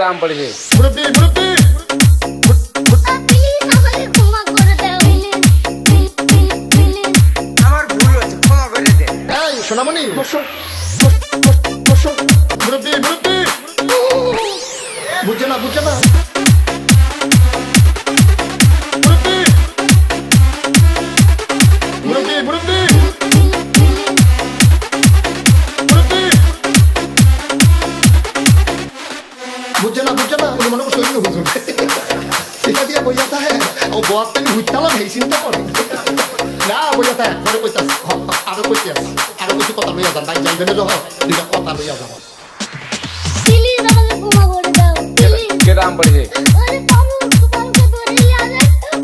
আম পড়েছে। সোনামণি। বসো। বস- মুরব্বি মুরব্বি বুঝছে না বুঝছে না। মুরব্বি মুরব্বি বুঝছে না উনি মনে করছে অন্য হুজুর। এটা দিয়ে বইয়া হ্যাঁ ও বোয়ার আমি হুইতালাম এই চিন্তা করে না বইয়া থাকে পরে কইতাস আরও কইতে আছে আরও কিছু কথা লইয়া যান তাই না যখন দুইটা কথা লইয়া যাব। প্লিজ আমাকে